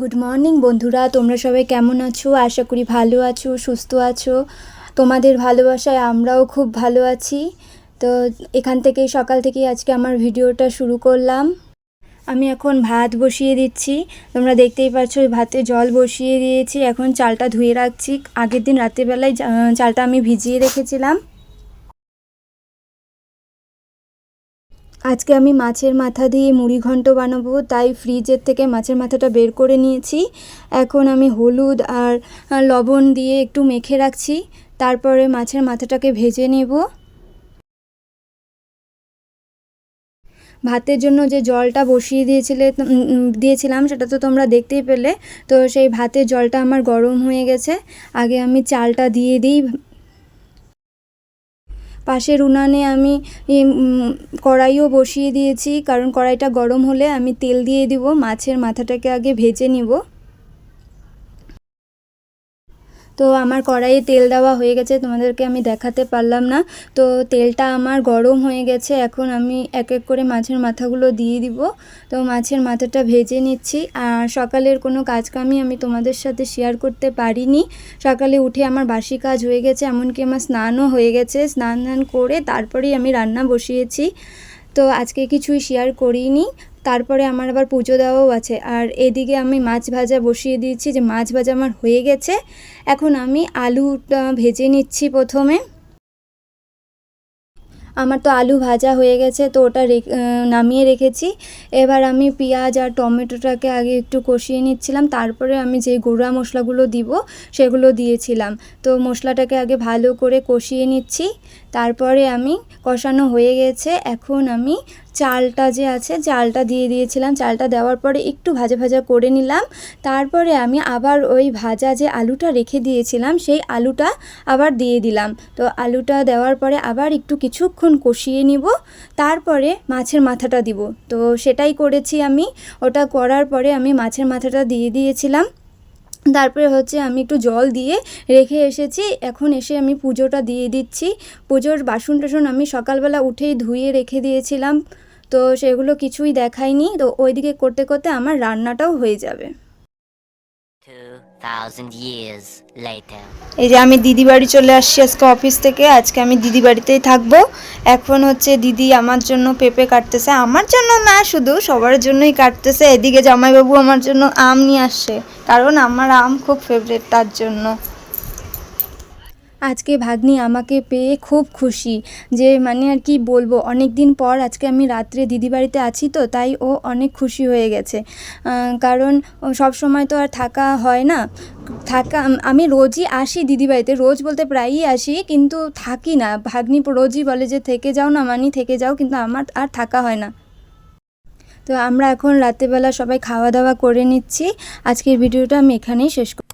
Good morning বন্ধুরা। তোমরা সবাই কেমন আছো? আশা করি ভালো আছো, সুস্থ আছো। তোমাদের ভালোবাসায় আমরাও খুব ভালো আছি। তো এখান থেকেই, সকাল থেকেই আজকে আমার ভিডিওটা শুরু করলাম। আমি এখন ভাত বসিয়ে দিচ্ছি। তোমরা দেখতেই পাচ্ছ ভাতে জল বসিয়ে দিয়েছি। এখন চালটা ধুয়ে রাখছি। আগের দিন রাত্রিবেলায় চালটা আমি ভিজিয়ে রেখেছিলাম। আজকে আমি মাছের মাথা দিয়ে মুড়ি ঘন্ট বানাবো, তাই ফ্রিজের থেকে মাছের মাথাটা বের করে নিয়েছি। এখন আমি হলুদ আর লবণ দিয়ে একটু মেখে রাখছি, তারপরে মাছের মাথাটাকে ভেজে নেব। ভাতের জন্য যে জলটা বসিয়ে দিয়েছিলে দিয়েছিলাম, সেটা তো তোমরা দেখতেই পেলে। তো সেই ভাতের জলটা আমার গরম হয়ে গেছে। আগে আমি চালটা দিয়ে দিই পাশের উনানে আমি কড়াইও বসিয়ে দিয়েছি। কারণ কড়াইটা গরম হলে আমি তেল দিয়ে দিব, মাছের মাথাটাকে আগে ভেজে নিব। তো আমার কড়াইয়ে তেল দেওয়া হয়ে গেছে, তোমাদেরকে আমি দেখাতে পারলাম না। তো তেলটা আমার গরম হয়ে গেছে, এখন আমি এক এক করে মাছের মাথাগুলো দিয়ে দিব। তো মাছের মাথাটা ভেজে নিচ্ছি, আর সকালের কোনো কাজকামই আমি তোমাদের সাথে শেয়ার করতে পারিনি। সকালে উঠে আমার বাসি কাজ হয়ে গেছে, এমনকি আমার স্নানও হয়ে গেছে। স্নান করে তারপরেই আমি রান্না বসিয়েছি। তো আজকে কিছুই শেয়ার করিনি। তারপরে আমার আবার পুজো দেওয়াও আছে। আর এদিকে আমি মাছ ভাজা বসিয়ে দিয়েছি যে মাছ ভাজা আমার হয়ে গেছে। এখন আমি আলুটা ভেজে নিচ্ছি প্রথমে। আমার তো আলু ভাজা হয়ে গেছে, তো ওটা নামিয়ে রেখেছি। এবার আমি পেঁয়াজ আর টমেটোটাকে আগে একটু কষিয়ে নিচ্ছিলাম। তারপরে আমি যে গুঁড়া মশলাগুলো দিব, সেগুলো দিয়েছিলাম। তো মশলাটাকে আগে ভালো করে কষিয়ে নিচ্ছি। তারপরে আমি কষানো হয়ে গেছে। এখন আমি চালটা যে আছে, চালটা দিয়ে দিয়েছিলাম। চালটা দেওয়ার পরে একটু ভাজা ভাজা করে নিলাম। তারপরে আমি আবার ওই ভাজা যে আলুটা রেখে দিয়েছিলাম, সেই আলুটা আবার দিয়ে দিলাম। তো আলুটা দেওয়ার পরে আবার একটু কিছুক্ষণ কষিয়ে নিব। তারপরে মাছের মাথাটা দিব। তো সেটাই করেছি আমি। ওটা করার পরে আমি মাছের মাথাটা দিয়ে দিয়েছিলাম। তারপরে হচ্ছে আমি একটু জল দিয়ে রেখে এসেছি। এখন এসে আমি পুজোটা দিয়ে দিচ্ছি। পুজোর বাসন টাসন আমি সকালবেলা উঠেই ধুয়ে রেখে দিয়েছিলাম। তো সেগুলো কিছুই দেখায়নি তো ওইদিকে করতে করতে আমার রান্নাটাও হয়ে যাবে। 2,000 years later. এই যে আমি দিদি বাড়ি চলে আসছি আজকে অফিস থেকে, আজকে আমি দিদি বাড়িতেই থাকব। এখন হচ্ছে দিদি আমার জন্য পেঁপে কাটতেছে। আমার জন্য না, শুধু সবার জন্যই কাটতেছে। এদিকে জামাইবাবু আমার জন্য আম নিয়ে আসছে। কারণ আমার আম খুব ফেভারেট তার জন্য। আজকে ভাগ্নি আমাকে পেয়ে খুব খুশি যে মানে আর কি বলব অনেক দিন পর আজকে আমি রাত্রে দিদি বাড়িতে আছি তো, তাই ও অনেক খুশি হয়ে গেছে। কারণ সব সময় তো আর থাকা হয় না। থাকা, আমি রোজই আসি দিদি বাড়িতে, রোজ বলতে প্রায়ই আসি, কিন্তু থাকি না। ভাগ্নি রোজই বলে যে, থেকে যাও না মানি, থেকে যাও, কিন্তু আমার আর থাকা হয় না। তো আমরা এখন রাত্রেবেলা সবাই খাওয়া দাওয়া করে নিচ্ছি। আজকের ভিডিওটা আমি এখানেই শেষ করি